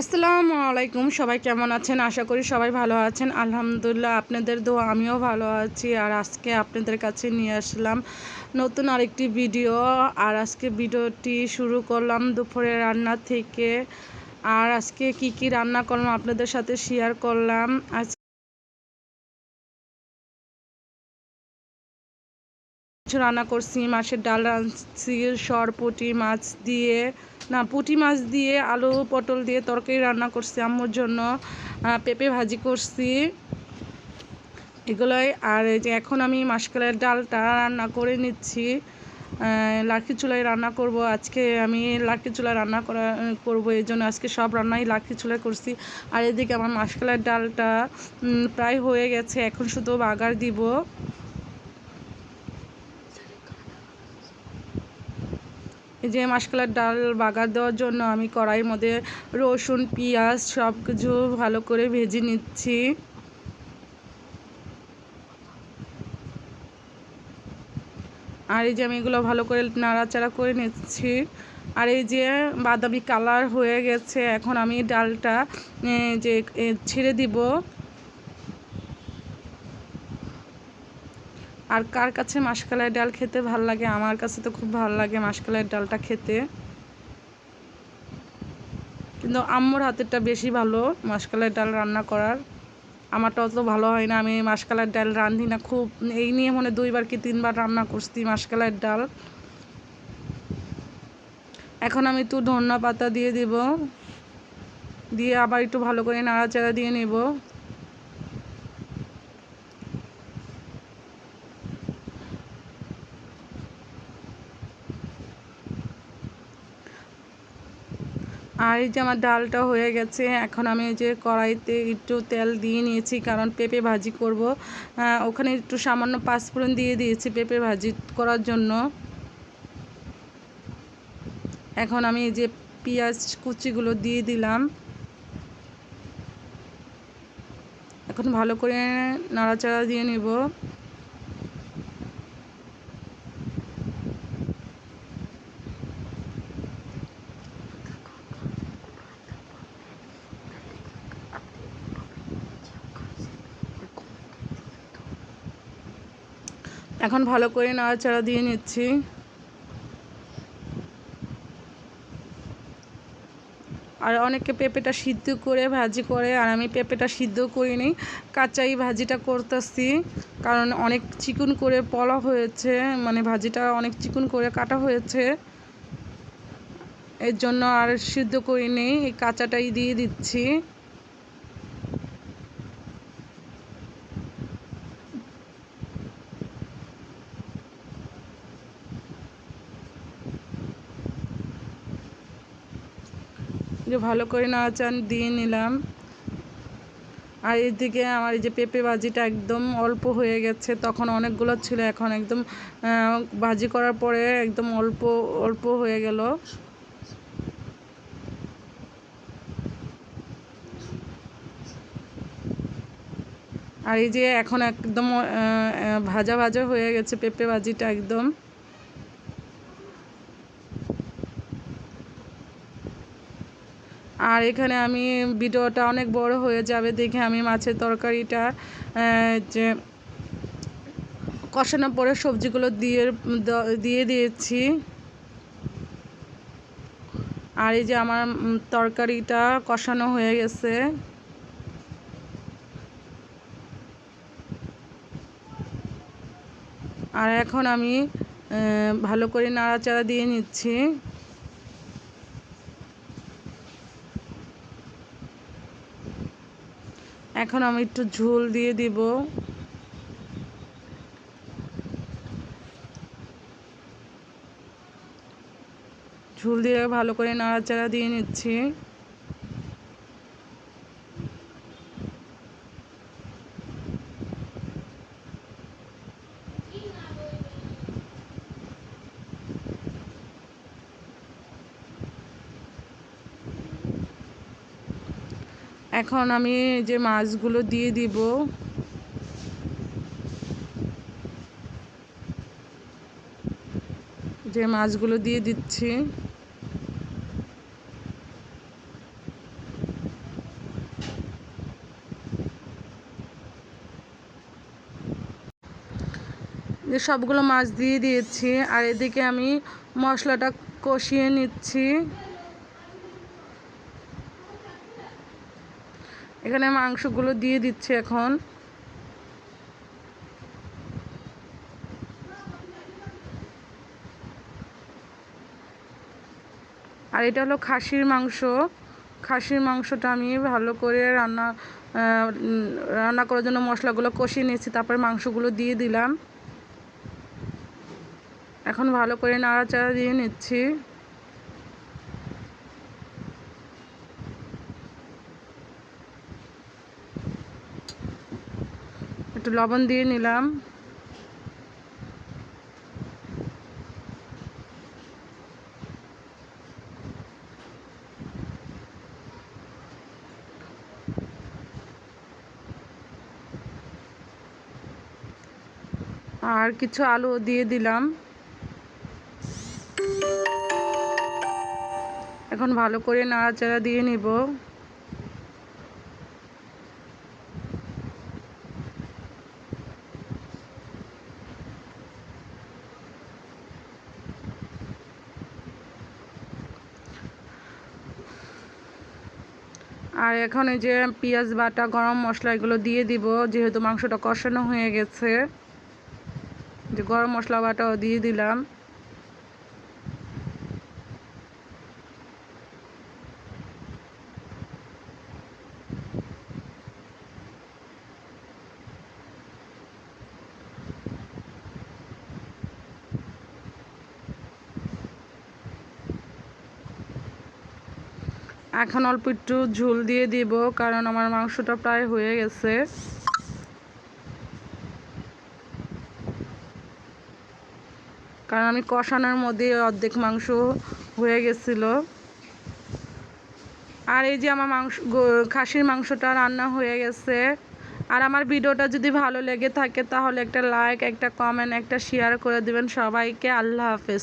আসসালামু আলাইকুম, সবাই কেমন আছেন? আশা করি সবাই ভালো আছেন। আলহামদুলিল্লাহ, আপনাদের দো আমিও ভালো আছি। আর আজকে আপনাদের কাছে নিয়ে আসলাম নতুন আরেকটি ভিডিও। আর আজকে ভিডিওটি শুরু করলাম দুপুরে রান্না থেকে। আর আজকে কি কি রান্না করলাম আপনাদের সাথে শেয়ার করলাম। আজ কিছু রান্না করছি, মাছের ডাল রাঁধছি সর সরপুটি মাছ দিয়ে, না, পুঁটি মাছ দিয়ে, আলু পটল দিয়ে তরকারি রান্না করছি আম্মুর জন্য পেঁপে ভাজি করছি এগুলোই। আর এই যে এখন আমি মাসকালের ডালটা রান্না করে নিচ্ছি লাঠি চুলায় রান্না করব। আজকে আমি লাঠি চুলায় রান্না করা, করব, এই জন্য আজকে সব রান্নাই লাঠি চুলায় করছি। আর এদিকে আমার মাসকালের ডালটা প্রায় হয়ে গেছে, এখন শুধু বাগার দিব। যে মাসকালার ডাল বাগার দেওয়ার জন্য আমি কড়াইয়ের মধ্যে রসুন, পেঁয়াজ সব কিছু ভালো করে ভেজে নিচ্ছি। আর এই যে আমি এগুলো ভালো করে নাড়াচাড়া করে নিচ্ছি। আর এই যে বাদামি কালার হয়ে গেছে, এখন আমি ডালটা যে ছেড়ে দিব। আর কার কাছে মাসকালের ডাল খেতে ভালো লাগে? আমার কাছে তো খুব ভালো লাগে মাসকালের ডালটা খেতে। কিন্তু আম্মুর হাতেরটা বেশি ভালো মাসকালের ডাল রান্না করার। আমারটা অত ভালো হয় না। আমি মাসকালের ডাল রাঁধি না খুব। এই নিয়ে মনে দুইবার কি তিনবার রান্না করছি মাসকালের ডাল। এখন আমি একটু ধন্যা পাতা দিয়ে দিব। দিয়ে আবার একটু ভালো করে নাড়াচাড়া দিয়ে নেব। আর এই যে আমার ডালটা হয়ে গেছে, এখন আমি যে কড়াইতে একটু তেল দিয়ে নিয়েছি, কারণ পেঁপে ভাজি করব। ওখানে একটু সামান্য পাঁচফোড়ন দিয়ে দিয়েছি পেঁপে ভাজি করার জন্য। এখন আমি যে পেঁয়াজ কুচিগুলো দিয়ে দিলাম। এখন ভালো করে নাড়াচাড়া দিয়ে নেব। এখন ভালো করে নাড়াচাড়া দিয়ে নিচ্ছি। আর অনেকে পেঁপেটা সিদ্ধ করে ভাজি করে, আর আমি পেঁপেটা সিদ্ধ করিনি, কাঁচাই ভাজিটা করতেছি, কারণ অনেক চিকুন করে পলা হয়েছে মানে ভাজিটা অনেক চিকুন করে কাটা হয়েছে। এর জন্য আর সিদ্ধ করিনি, এই কাঁচাটাই দিয়ে দিচ্ছি। ভালো করে নাড়াচান দিয়ে নিলাম। আর এদিকে আমার এই যে পেঁপে ভাজিটা একদম অল্প হয়ে গেছে, তখন অনেকগুলো ছিল, এখন একদম ভাজি করার পরে একদম অল্প অল্প হয়ে গেল। আর এই যে এখন একদম ভাজা ভাজা হয়ে গেছে পেঁপে ভাজিটা একদম। আর এখানে আমি ভিডিওটা অনেক বড় হয়ে যাবে দেখে আমি মাছের তরকারিটা যে কষানোর পরে সবজিগুলো দিয়ে দিয়ে দিয়েছি। আর এই যে আমার তরকারিটা কষানো হয়ে গেছে। আর এখন আমি ভালো করে নাড়াচাড়া দিয়ে নিচ্ছি। এখন আমি একটু ঝোল দিয়ে দিব। ঝোল দিয়ে ভালো করে নাড়াচাড়া দিয়ে নিচ্ছি। এখন আমি যে মাছগুলো দিয়ে দিব। যে মাছগুলো দিয়ে দিচ্ছি। যে সবগুলো মাছ দিয়ে দিয়েছি, আর এদিকে আমি মশলাটা কষিয়ে নিচ্ছি। এখানে মাংসগুলো দিয়ে দিচ্ছে এখন। আর এটা হলো খাসির মাংস। খাসির মাংসটা আমি ভালো করে রান্না রান্না করার জন্য মশলাগুলো কষিয়ে নিয়েছি, তারপরে মাংসগুলো দিয়ে দিলাম। এখন ভালো করে নাড়াচাড়া দিয়ে নিচ্ছি। একটু লবণ দিয়ে নিলাম। আর কিছু আলু দিয়ে দিলাম। এখন ভালো করে নাড়াচাড়া দিয়ে নিব। আর এখন এই যে পেঁয়াজ বাটা, গরম মশলা এগুলো দিয়ে দিব, যেহেতু মাংসটা কষানো হয়ে গেছে। যে গরম মশলা বাটাও দিয়ে দিলাম। এখন অল্প একটু ঝোল দিয়ে দিব, কারণ আমার মাংসটা প্রায় হয়ে গেছে। কারণ আমি কষানোর মধ্যে অর্ধেক মাংস হয়ে গেছিল। আর এই যে আমার মাংস খাসির মাংসটা রান্না হয়ে গেছে। আর আমার ভিডিওটা যদি ভালো লেগে থাকে, তাহলে একটা লাইক একটা কমেন্ট একটা শেয়ার করে দিবেন সবাইকে। আল্লাহ হাফেজ।